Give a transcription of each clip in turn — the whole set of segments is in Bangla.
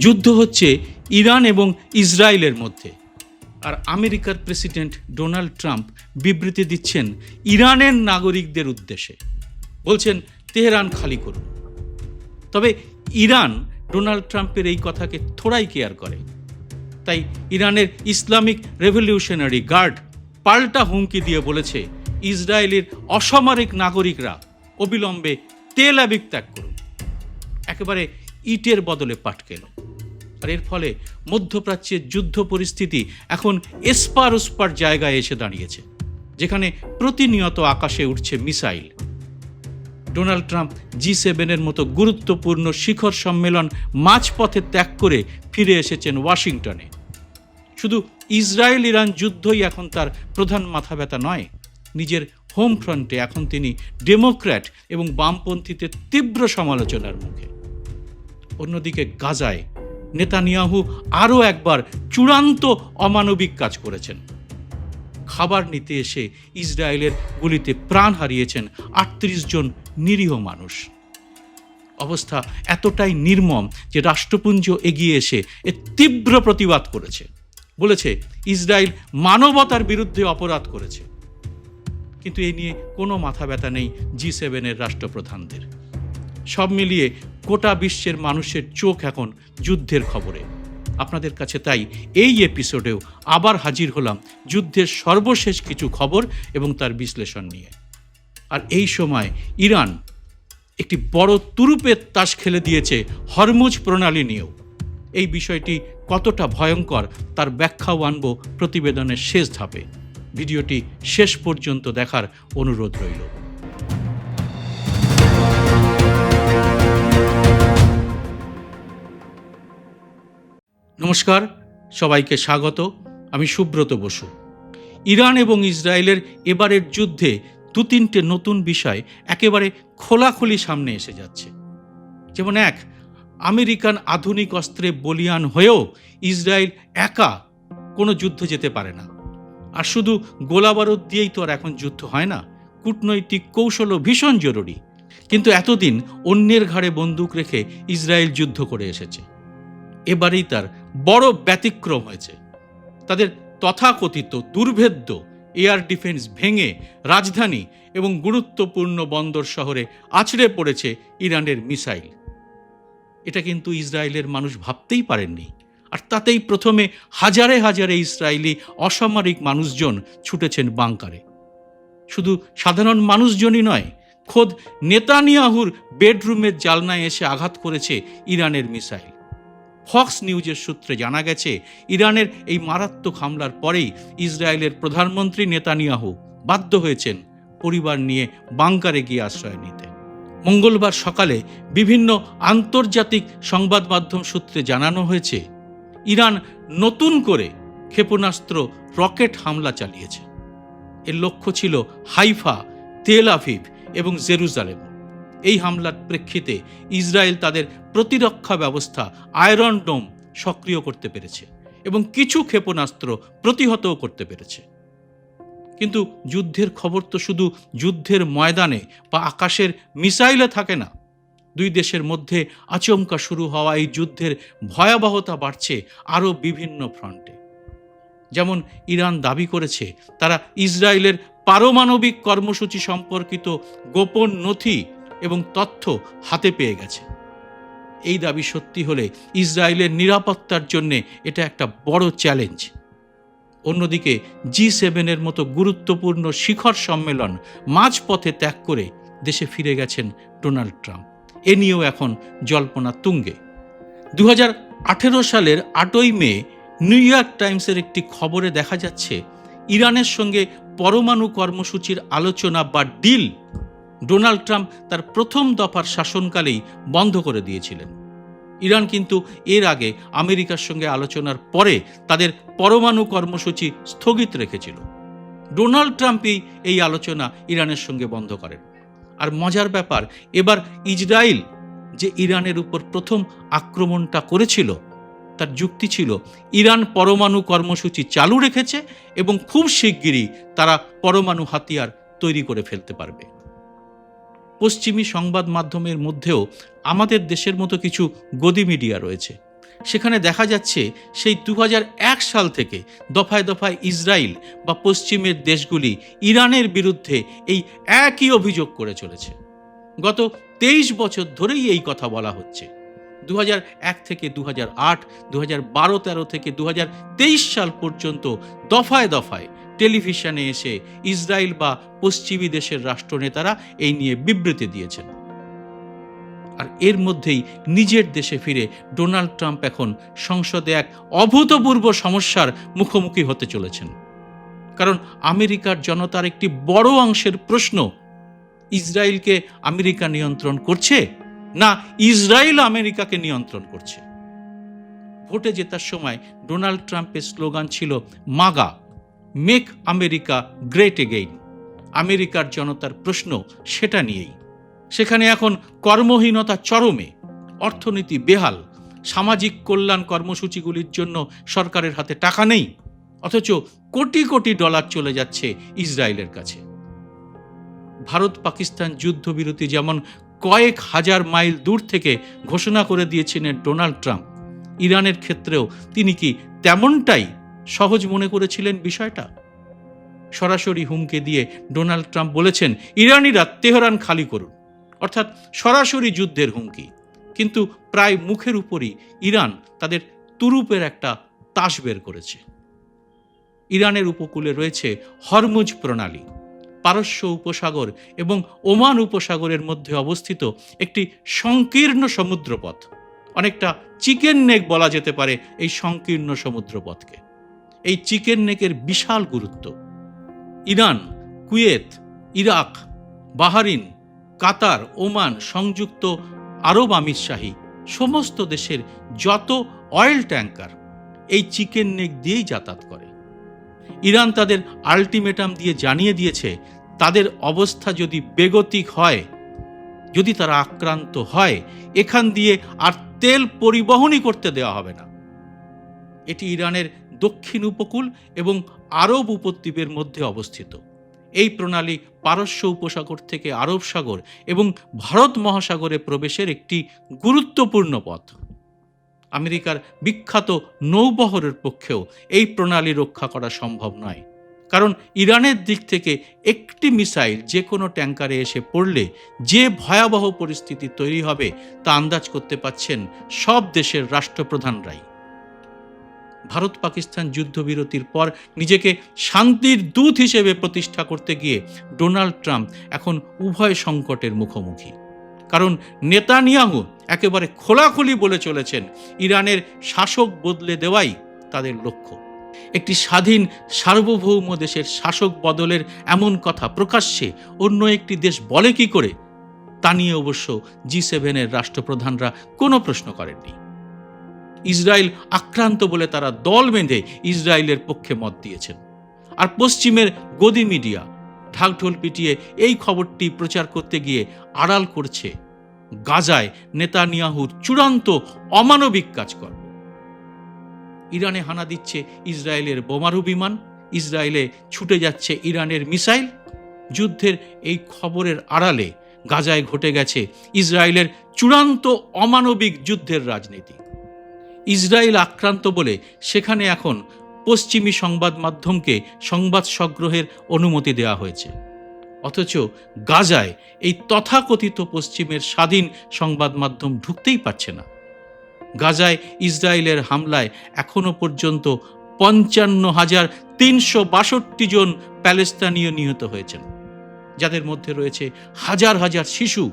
যুদ্ধ হচ্ছে ইরান এবং ইসরায়েলের মধ্যে। আর আমেরিকার প্রেসিডেন্ট ডোনাল্ড ট্রাম্প বিবৃতি দিচ্ছেন ইরানের নাগরিকদের উদ্দেশ্যে। বলছেন, তেহরান খালি করুন। তবে ইরান ডোনাল্ড ট্রাম্পের এই কথাকে থোড়াই কেয়ার করে। তাই ইরানের ইসলামিক রেভলিউশনারি গার্ড পাল্টা হুমকি দিয়ে বলেছে, ইসরায়েলের অসামরিক নাগরিকরা অবিলম্বে তেল আবিক ত্যাগ করুন। একেবারে ইটের বদলে পাটকেল। আর এর ফলে মধ্যপ্রাচ্যের যুদ্ধ পরিস্থিতি এখন এসপার ওসপার জায়গায় এসে দাঁড়িয়েছে, যেখানে প্রতিনিয়ত আকাশে উঠছে মিসাইল। ডোনাল্ড ট্রাম্প জি সেভেনের মতো গুরুত্বপূর্ণ শিখর সম্মেলন মাঝপথে ত্যাগ করে ফিরে এসেছেন ওয়াশিংটনে। শুধু ইসরায়েল ইরান যুদ্ধই এখন তার প্রধান মাথা ব্যথা নয়, নিজের হোম ফ্রন্টে এখন তিনি ডেমোক্র্যাট এবং বামপন্থীতে তীব্র সমালোচনার মুখে। অন্যদিকে গাজায় নেতানিয়াহু আরও একবার চূড়ান্ত অমানবিক কাজ করেছেন। খাবার নিতে এসে ইসরায়েলের গুলিতে প্রাণ হারিয়েছেন আটত্রিশ জন নিরীহ মানুষ। অবস্থা এতটাই নির্মম যে রাষ্ট্রপুঞ্জ এগিয়ে এসে এর তীব্র প্রতিবাদ করেছে। বলেছে, ইসরায়েল মানবতার বিরুদ্ধে অপরাধ করেছে। কিন্তু এ নিয়ে কোনো মাথা ব্যথা নেই জি সেভেনের রাষ্ট্রপ্রধানদের। সব মিলিয়ে গোটা বিশ্বের মানুষের চোখ এখন যুদ্ধের খবরে। আপনাদের কাছে তাই এই এপিসোডেও আবার হাজির হলাম যুদ্ধের সর্বশেষ কিছু খবর এবং তার বিশ্লেষণ নিয়ে। আর এই সময় ইরান একটি বড় তুরুপের তাস খেলে দিয়েছে হরমুজ প্রণালী নিয়েও। এই বিষয়টি কতটা ভয়ঙ্কর তার ব্যাখ্যাও আনব প্রতিবেদনের শেষ ধাপে। ভিডিওটি শেষ পর্যন্ত দেখার অনুরোধ রইল। নমস্কার, সবাইকে স্বাগত। আমি সুব্রত বসু। ইরান এবং ইসরায়েলের এবারের যুদ্ধে দু তিনটে নতুন বিষয় একেবারে খোলাখুলি সামনে এসে যাচ্ছে। যেমন এক, আমেরিকান আধুনিক অস্ত্রে বলিয়ান হয়েও ইসরায়েল একা কোনো যুদ্ধ যেতে পারে না। আর শুধু গোলাবারুদ দিয়েই তো আর এখন যুদ্ধ হয় না, কূটনৈতিক কৌশলও ভীষণ জরুরি। কিন্তু এতদিন অন্যের ঘাড়ে বন্দুক রেখে ইসরায়েল যুদ্ধ করে এসেছে। এবারেই তার বড় ব্যতিক্রম হয়েছে। তাদের তথাকথিত দুর্ভেদ্য এয়ার ডিফেন্স ভেঙে রাজধানী এবং গুরুত্বপূর্ণ বন্দর শহরে আছড়ে পড়েছে ইরানের মিসাইল। এটা কিন্তু ইসরায়েলের মানুষ ভাবতেই পারেননি। আর তাতেই প্রথমে হাজারে হাজারে ইসরায়েলি অসামরিক মানুষজন ছুটেছেন বাংকারে। শুধু সাধারণ মানুষজনই নয়, খোদ নেতানিয়াহুর বেডরুমের জালনায় এসে আঘাত করেছে ইরানের মিসাইল। ফক্স নিউজের সূত্রে জানা গেছে, ইরানের এই মারাত্মক হামলার পরেই ইসরায়েলের প্রধানমন্ত্রী নেতানিয়াহু বাধ্য হয়েছেন পরিবার নিয়ে বাংকারে গিয়ে আশ্রয় নিতে। মঙ্গলবার সকালে বিভিন্ন আন্তর্জাতিক সংবাদ মাধ্যম সূত্রে জানানো হয়েছে, ইরান নতুন করে ক্ষেপণাস্ত্র রকেট হামলা চালিয়েছে। এর লক্ষ্য ছিল হাইফা, তেল আভিভ এবং জেরুজালেম। এই হামলার প্রেক্ষিতে ইসরায়েল তাদের প্রতিরক্ষা ব্যবস্থা আয়রন ডোম সক্রিয় করতে পেরেছে এবং কিছু ক্ষেপণাস্ত্র প্রতিহতও করতে পেরেছে। কিন্তু যুদ্ধের খবর তো শুধু যুদ্ধের ময়দানে বা আকাশের মিসাইলে থাকে না। দুই দেশের মধ্যে আচমকা শুরু হওয়া এই যুদ্ধের ভয়াবহতা বাড়ছে আরও বিভিন্ন ফ্রন্টে। যেমন ইরান দাবি করেছে, তারা ইসরায়েলের পারমাণবিক কর্মসূচি সম্পর্কিত গোপন নথি এবং তথ্য হাতে পেয়ে গেছে। এই দাবি সত্যি হলে ইসরায়েলের নিরাপত্তার জন্য এটা একটা বড় চ্যালেঞ্জ। অন্যদিকে জি সেভেনের মতো গুরুত্বপূর্ণ শিখর সম্মেলন মাঝপথে ত্যাগ করে দেশে ফিরে গেছেন ডোনাল্ড ট্রাম্প। এ নিয়েও এখন জল্পনা তুঙ্গে। দু হাজার আঠেরো সালের আটই মে নিউ ইয়র্ক টাইমসের একটি খবরে দেখা যাচ্ছে, ইরানের সঙ্গে পরমাণু কর্মসূচির আলোচনা বা ডিল ডোনাল্ড ট্রাম্প তার প্রথম দফার শাসনকালেই বন্ধ করে দিয়েছিলেন। ইরান কিন্তু এর আগে আমেরিকার সঙ্গে আলোচনার পরে তাদের পরমাণু কর্মসূচি স্থগিত রেখেছিল। ডোনাল্ড ট্রাম্পই এই আলোচনা ইরানের সঙ্গে বন্ধ করেন। আর মজার ব্যাপার, এবার ইসরায়েল যে ইরানের উপর প্রথম আক্রমণটা করেছিল, তার যুক্তি ছিল, ইরান পরমাণু কর্মসূচি চালু রেখেছে এবং খুব শিগগিরই তারা পরমাণু হাতিয়ার তৈরি করে ফেলতে পারবে। পশ্চিমী সংবাদ মাধ্যমের মধ্যেও আমাদের দেশের মতো কিছু গদি মিডিয়া রয়েছে। সেখানে দেখা যাচ্ছে সেই দু সাল থেকে দফায় দফায় ইসরায়েল বা পশ্চিমের দেশগুলি ইরানের বিরুদ্ধে এই একই অভিযোগ করে চলেছে। গত তেইশ বছর ধরেই এই কথা বলা হচ্ছে। দু এক থেকে দু আট হাজার বারো তেরো থেকে দু সাল পর্যন্ত দফায় দফায় টেলিভিশনে এসে ইসরায়েল বা পশ্চিমী দেশের রাষ্ট্রনেতারা এই নিয়ে বিবৃতি দিয়েছেন। আর এর মধ্যেই নিজের দেশে ফিরে ডোনাল্ড ট্রাম্প এখন সংসদে এক অভূতপূর্ব সমস্যার মুখোমুখি হতে চলেছেন। কারণ আমেরিকার জনতার একটি বড় অংশের প্রশ্ন, ইসরায়েলকে আমেরিকা নিয়ন্ত্রণ করছে না ইসরায়েল আমেরিকাকে নিয়ন্ত্রণ করছে? ভোটে জেতার সময় ডোনাল্ড ট্রাম্পের স্লোগান ছিল, MAGA. Make America great again. আমেরিকার জনতার প্রশ্ন সেটা নিয়েই। সেখানে এখন কর্মহীনতা চরমে। অর্থনীতি বেহাল। সামাজিক কল্যাণ কর্মসূচিগুলির জন্য সরকারের হাতে টাকা নেই। অথচ কোটি কোটি ডলার চলে যাচ্ছে ইসরায়েলের কাছে। ভারত পাকিস্তান যুদ্ধবিরতি যেমন কয়েক হাজার মাইল দূর থেকে ঘোষণা করে দিয়েছিলেন ডোনাল্ড ট্রাম্প, ইরানের ক্ষেত্রেও তিনি কি তেমনটাই সহজ মনে করেছিলেন বিষয়টা। সরাসরি হুমকে দিয়ে ডোনাল্ড ট্রাম্প বলেছেন, ইরানিরা তেহরান খালি করুন। অর্থাৎ সরাসরি যুদ্ধের হুমকি। কিন্তু প্রায় মুখের উপরই ইরান তাদের তুরুপের একটা তাস বের করেছে। ইরানের উপকূলে রয়েছে হরমুজ প্রণালী, পারস্য উপসাগর এবং ওমান উপসাগরের মধ্যে অবস্থিত একটি সংকীর্ণ সমুদ্রপথ। অনেকটা চিকেন নেক বলা যেতে পারে এই সংকীর্ণ সমুদ্রপথকে। এই চিকেন নেকের বিশাল গুরুত্ব। Iran, Kuwait, Iraq, Bahrain, Qatar, Oman সংযুক্ত আরব আমিরশাহী সমস্ত দেশের যত অয়েল ট্যাঙ্কার এই চিকেন নেক দিয়েই যাতায়াত করে। ইরান তাদের আলটিমেটাম দিয়ে জানিয়ে দিয়েছে, তাদের অবস্থা যদি বেগতিক হয়, যদি তারা আক্রান্ত হয়, এখান দিয়ে আর তেল পরিবহনই করতে দেওয়া হবে না। এটি ইরানের দক্ষিণ উপকূল এবং আরব উপদ্বীপের মধ্যে অবস্থিত। এই প্রণালী পারস্য উপসাগর থেকে আরব সাগর এবং ভারত মহাসাগরে প্রবেশের একটি গুরুত্বপূর্ণ পথ। আমেরিকার বিখ্যাত নৌবহরের পক্ষেও এই প্রণালী রক্ষা করা সম্ভব নয়। কারণ ইরানের দিক থেকে একটি মিসাইল যে কোনো ট্যাঙ্কারে এসে পড়লে যে ভয়াবহ পরিস্থিতি তৈরি হবে তা আন্দাজ করতে পাচ্ছেন সব দেশের রাষ্ট্রপ্রধানরাই। ভারত পাকিস্তান যুদ্ধবিরতির পর নিজেকে শান্তির দূত হিসেবে প্রতিষ্ঠা করতে গিয়ে ডোনাল্ড ট্রাম্প এখন উভয় সংকটের মুখোমুখি। কারণ নেতানিয়াহু একেবারে খোলাখুলি বলে চলেছেন, ইরানের শাসক বদলে দেওয়াই তাদের লক্ষ্য। একটি স্বাধীন, সার্বভৌম দেশের শাসক বদলের এমন কথা প্রকাশ্যে অন্য একটি দেশ বলে কি করে, তা নিয়ে অবশ্য জি সেভেনের রাষ্ট্রপ্রধানরা কোনো প্রশ্ন করেননি। ইসরায়েল আক্রান্ত বলে তারা দল বেঁধে ইসরায়েলের পক্ষে মত দিয়েছেন। আর পশ্চিমের গদি মিডিয়া ঢাকঢোল পিটিয়ে এই খবরটি প্রচার করতে গিয়ে আড়াল করছে গাজায় নেতানিয়াহুর চূড়ান্ত অমানবিক কাজকর্ম। ইরানে হানা দিচ্ছে ইসরায়েলের বোমারু বিমান, ইসরায়েলে ছুটে যাচ্ছে ইরানের মিসাইল। যুদ্ধের এই খবরের আড়ালে গাজায় ঘটে গেছে ইসরায়েলের চূড়ান্ত অমানবিক যুদ্ধের রাজনীতি। ইসরায়েল আক্রান্ত বলে সেখানে এখন পশ্চিমী সংবাদ মাধ্যমকে সংবাদ সংগ্রহের অনুমতি দেওয়া হয়েছে। অথচ গাজায় এই তথাকথিত পশ্চিমের স্বাধীন সংবাদ মাধ্যম ঢুকতেই পারছে না। গাজায় ইসরায়েলের হামলায় এখনও পর্যন্ত পঞ্চান্ন হাজার তিনশো বাষট্টি জন প্যালেস্তানীয় নিহত হয়েছেন, যাদের মধ্যে রয়েছে হাজার হাজার শিশু।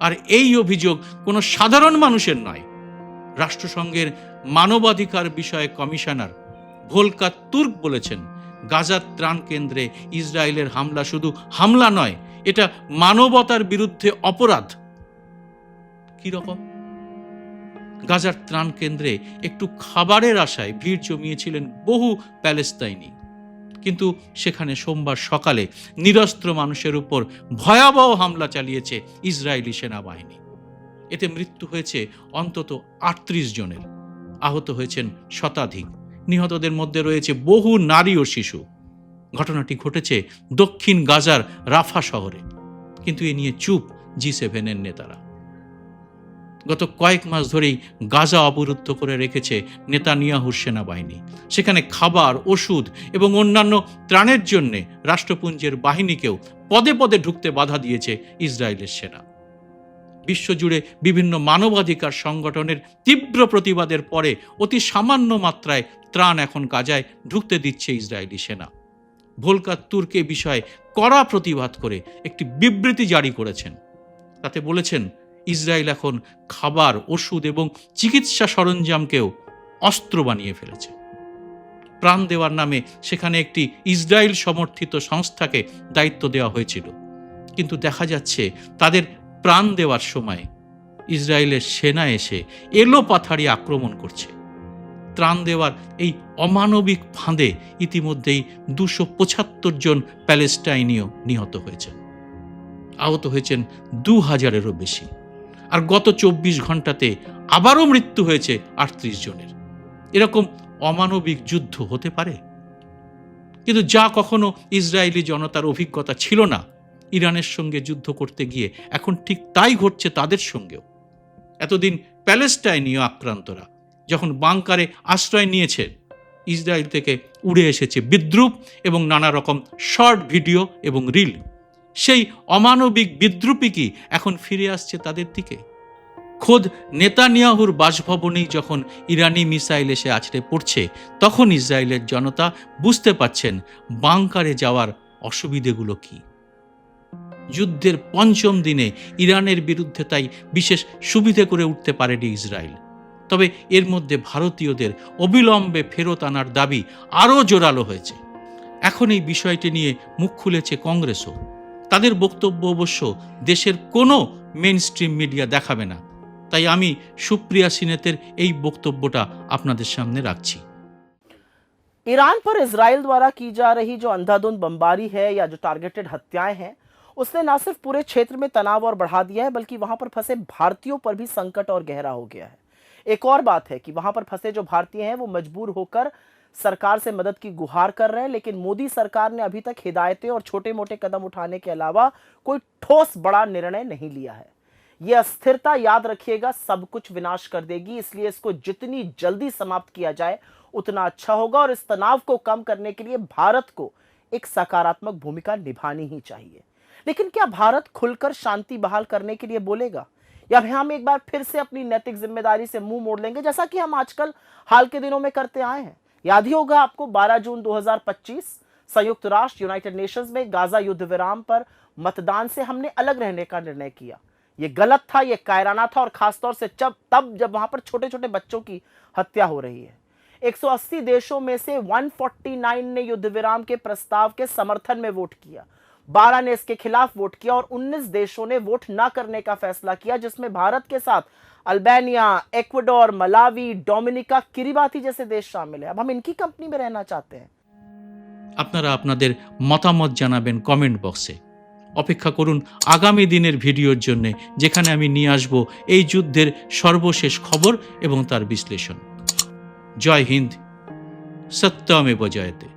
আর এই অভিযোগ কোনো সাধারণ মানুষের নয় রাষ্ট্রসংঘের মানবাধিকার বিষয়ে কমিশনার ভোলকা তুর্ক বলেছেন গাজার ত্রাণ কেন্দ্রে ইসরায়েলের হামলা শুধু হামলা নয়, এটা মানবতার বিরুদ্ধে অপরাধ। কি রকম? গাজার ত্রাণ কেন্দ্রে একটু খাবারের আশায় ভিড় জমিয়েছিলেন বহু প্যালেস্তাইনি। কিন্তু সেখানে সোমবার সকালে নিরস্ত্র মানুষের উপর ভয়াবহ হামলা চালিয়েছে ইসরায়েলি সেনাবাহিনী। এতে মৃত্যু হয়েছে অন্তত আটত্রিশ জনের। আহত হয়েছেন শতাধিক। নিহতদের মধ্যে রয়েছে বহু নারী ও শিশু। ঘটনাটি ঘটেছে দক্ষিণ গাজার রাফা শহরে। কিন্তু এ নিয়ে চুপ জি সেভেনের নেতারা। গত কয়েক মাস ধরেই গাজা অবরুদ্ধ করে রেখেছে নেতানিয়াহুর সেনাবাহিনী। সেখানে খাবার, ওষুধ এবং অন্যান্য ত্রাণের জন্যে রাষ্ট্রপুঞ্জের বাহিনীকেও পদে পদে ঢুকতে বাধা দিয়েছে ইসরায়েলের সেনা। বিশ্বজুড়ে বিভিন্ন মানবাধিকার সংগঠনের তীব্র প্রতিবাদের পরে অতি সামান্য মাত্রায় ত্রাণ এখন কাজায় ঢুকতে দিচ্ছে ইসরায়েলি সেনা। ভোলকার তুর্ক বিষয়ে কড়া প্রতিবাদ করে একটি বিবৃতি জারি করেছেন। তাতে বলেছেন, ইসরায়েল এখন খাবার, ওষুধ এবং চিকিৎসা সরঞ্জামকেও অস্ত্র বানিয়ে ফেলেছে। প্রাণ দেওয়ার নামে সেখানে একটি ইসরায়েল সমর্থিত সংস্থাকে দায়িত্ব দেওয়া হয়েছিল। কিন্তু দেখা যাচ্ছে তাদের প্রাণ দেওয়ার সময় ইসরায়েলের সেনা এসে এলো পাথারি আক্রমণ করছে। ত্রাণ দেওয়ার এই অমানবিক ফাঁদে ইতিমধ্যেই দুশো পঁচাত্তর জন প্যালেস্টাইনীয় নিহত হয়েছেন। আহত হয়েছেন দু হাজারেরও বেশি। আর গত চব্বিশ ঘন্টাতে আবারও মৃত্যু হয়েছে আটত্রিশ জনের। এরকম অমানবিক যুদ্ধ হতে পারে? কিন্তু যা কখনো ইসরায়েলি জনতার অভিজ্ঞতা ছিল না ইরানের সঙ্গে যুদ্ধ করতে গিয়ে, এখন ঠিক তাই ঘটছে তাদের সঙ্গেও। এতদিন প্যালেস্টাইনীয় আক্রান্তরা যখন বাংকারে আশ্রয় নিয়েছে, ইসরায়েল থেকে উড়ে এসেছে বিদ্রুপ এবং নানা রকম শর্ট ভিডিও এবং রিল। সেই অমানবিক বিদ্রুপই কি এখন ফিরে আসছে তাদের দিকে? খোদ নেতানিয়াহুর বাসভবনেই যখন ইরানি মিসাইল এসে আছড়ে পড়ছে, তখন ইসরায়েলের জনতা বুঝতে পারছেন বাংকারে যাওয়ার অসুবিধেগুলো কী। যুদ্ধের পঞ্চম দিনে ইরানের বিরুদ্ধে তাই বিশেষ সুবিধে করে উঠতে পারেনি ইসরায়েল তবে এর মধ্যে ভারতীয়দের অবিলম্বে ফেরত আনার দাবি আরও জোরালো হয়েছে এখন এই বিষয়টি নিয়ে মুখ খুলেছে কংগ্রেসও তাদের বক্তব্য অবশ্য দেশের কোনো মেন স্ট্রিম মিডিয়া দেখাবে না তাই আমি সুপ্রিয়া সিনেতের এই বক্তব্যটা আপনাদের সামনে রাখছি ईरान पर इसराइल द्वारा की जा रही जो अंधाधुंध बमबारी है या जो टारगेटेड हत्याएं हैं उसने ना सिर्फ़ पूरे क्षेत्र में तनाव और बढ़ा दिया है, बल्कि वहाँ पर फंसे भारतीयों पर भी संकट और गहरा हो गया है। एक और बात है कि वहाँ पर फंसे जो भारतीय हैं, वो मजबूर होकर सरकार से मदद की गुहार कर रहे हैं, लेकिन मोदी सरकार ने अभी तक हिदायतें और छोटे मोटे कदम उठाने के अलावा कोई ठोस बड़ा निर्णय नहीं लिया है। ये अस्थिरता याद रखिएगा, सब कुछ विनाश कर देगी, इसलिए इसको जितनी जल्दी समाप्त किया जाए, उतना अच्छा होगा, और इस तनाव को कम करने के लिए भारत को एक सकारात्मक भूमिका निभानी ही चाहिए। लेकिन क्या भारत खुलकर शांति बहाल करने के लिए बोलेगा? या हम एक बार फिर से अपनी नैतिक ज़िम्मेदारी से मुँह मोड़ लेंगे, जैसा कि हम आजकल हाल के दिनों में करते आए हैं। याद ही होगा आपको 12 जून 2025 संयुक्त राष्ट्र यूनाइटेड नेशंस में गाजा युद्ध विराम पर मतदान से हमने अलग रहने का निर्णय किया। ये गलत था, ये कायराना था, और खासतौर से जब, तब जब वहाँ पर छोटे छोटे बच्चों की हत्या हो रही है। 180 देशों में से 149 ने युद्ध विराम के प्रस्ताव के समर्थन में वोट किया। 12 ने इसके खिलाफ वोट किया और 19 देशों ने वोट न करने का फैसला किया जिसमें भारत के साथ Albania Ecuador Malawi Dominica Kiribati जैसे देश शामिल है अब हम इनकी कंपनी में रहना चाहते हैं আপনারা আপনাদের মতামত জানাবেন কমেন্ট বক্সে অপেক্ষা করুন আগামী দিনের ভিডিওর জন্য যেখানে আমি নিয়ে আসব এই যুদ্ধের সর্বশেষ খবর এবং তার বিশ্লেষণ জয় হিন্দ সত্যমেব জয়তে